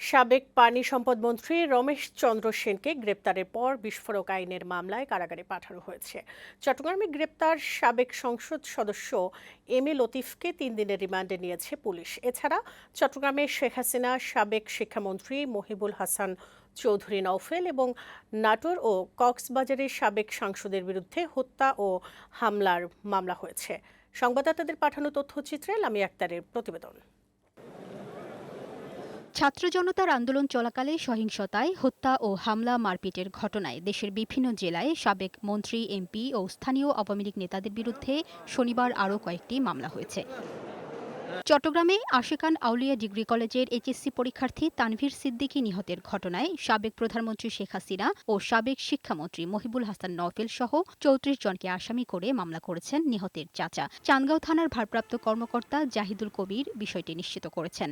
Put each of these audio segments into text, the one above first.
সাবেক পানি সম্পদ মন্ত্রী রমেশ চন্দ্র সেনকে গ্রেপ্তারের পর বিস্ফোরক আইনের মামলায় কারাগারে পাঠানো হয়েছে। চট্টগ্রামে গ্রেপ্তার সাবেক সংসদ সদস্য এম এ লতিফকে তিন দিনের রিমান্ডে নিয়েছে পুলিশ। এছাড়া চট্টগ্রামে শেখ হাসিনা, সাবেক শিক্ষামন্ত্রী মহিবুল হাসান চৌধুরী নওফেল এবং নাটোর ও কক্সবাজারের সাবেক সাংসদের বিরুদ্ধে হত্যা ও হামলার মামলা হয়েছে। সংবাদদাতাদের পাঠানো তথ্যচিত্রে লামি আক্তারের প্রতিবেদন। ছাত্র জনতার আন্দোলন চলাকালে সহিংসতায় হত্যা ও হামলা মারপিটের ঘটনায় দেশের বিভিন্ন জেলায় সাবেক মন্ত্রী, এমপি ও স্থানীয় আওয়ামী লীগ নেতাদের বিরুদ্ধে শনিবার আরও কয়েকটি মামলা হয়েছে। চট্টগ্রামে আশেকান আউলিয়া ডিগ্রি কলেজের এইচএসসি পরীক্ষার্থী তানভীর সিদ্দিকী নিহতের ঘটনায় সাবেক প্রধানমন্ত্রী শেখ হাসিনা ও সাবেক শিক্ষামন্ত্রী মহিবুল হাসান নওফেল সহ চৌত্রিশ জনকে আসামি করে মামলা করেছেন নিহতের চাচা। চান্দগাঁও থানার ভারপ্রাপ্ত কর্মকর্তা জাহিদুল কবির বিষয়টি নিশ্চিত করেছেন।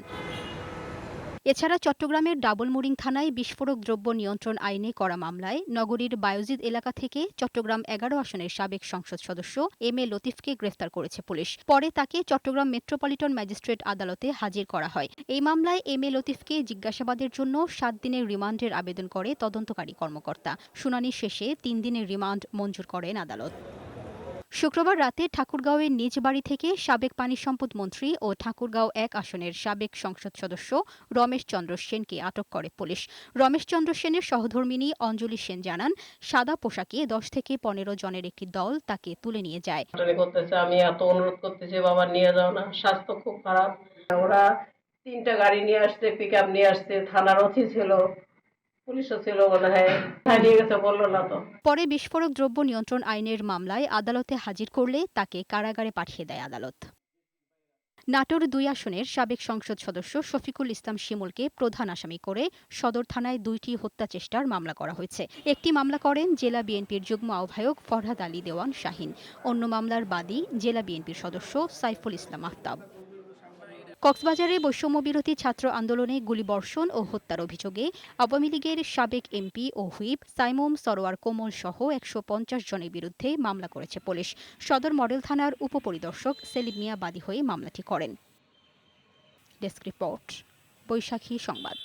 এছাড়া চট্টগ্রামের ডাবলমুরিং থানায় বিস্ফোরক দ্রব্য নিয়ন্ত্রণ আইনে করা মামলায় নগরীর বায়োজিদ এলাকা থেকে চট্টগ্রাম এগারো আসনের সাবেক সংসদ সদস্য এম এ লতিফকে গ্রেফতার করেছে পুলিশ। পরে তাকে চট্টগ্রাম মেট্রোপলিটন ম্যাজিস্ট্রেট আদালতে হাজির করা হয়। এই মামলায় এম এ লতিফকে জিজ্ঞাসাবাদের জন্য সাত দিনের রিমান্ডের আবেদন করে তদন্তকারী কর্মকর্তা। শুনানি শেষে তিন দিনের রিমান্ড মঞ্জুর করেন আদালত। শুক্রবার রাতে ঠাকুরগাঁওয়ের নিজ বাড়ি থেকে সাবেক পানি সম্পদ মন্ত্রী ও ঠাকুরগাঁও এক আসনের সাবেক সংসদ সদস্য রমেশ চন্দ্র সেনকে আটক করে পুলিশ। রমেশ চন্দ্র সেনের সহধর্মিনী অঞ্জলি সেন জানান, সাদা পোশাকে দশ থেকে পনেরো জনের একটি দল তাকে তুলে নিয়ে যায়। আমি এত অনুরোধ করতেছি, বাবা নিয়ে যাও না, স্বাস্থ্য খুব খারাপ। ওরা তিনটা গাড়ি নিয়ে আসছে পিক নিয়ে আসছে, থানার অথি ছিল। পরে বিস্ফোরক দ্রব্য নিয়ন্ত্রণ আইনের মামলায় আদালতে হাজির করলে তাকে কারাগারে পাঠিয়ে দেয় আদালত। নাটোর দুই আসনের সাবেক সংসদ সদস্য শফিকুল ইসলাম শিমুলকে প্রধান আসামি করে সদর থানায় দুইটি হত্যা চেষ্টার মামলা করা হয়েছে। একটি মামলা করেন জেলা বিএনপির যুগ্ম আহ্বায়ক ফরহাদ আলী দেওয়ান শাহিন। অন্য মামলার বাদী জেলা বিএনপির সদস্য সাইফুল ইসলাম আফতাব কক্সবাজারে বৈষম্য বিরোধী ছাত্র আন্দোলনে গুলিবর্ষণ ও হত্যার অভিযোগে আওয়ামী লীগের সাবেক এমপি ও হুইপ সাইমুম সরোয়ার কোমল সহ একশো পঞ্চাশ জনের বিরুদ্ধে মামলা করেছে পুলিশ। সদর মডেল থানার উপপরিদর্শক সেলিম মিয়া বাদী হয়ে মামলাটি করেন। ডেস্ক রিপোর্ট, বৈশাখী সংবাদ।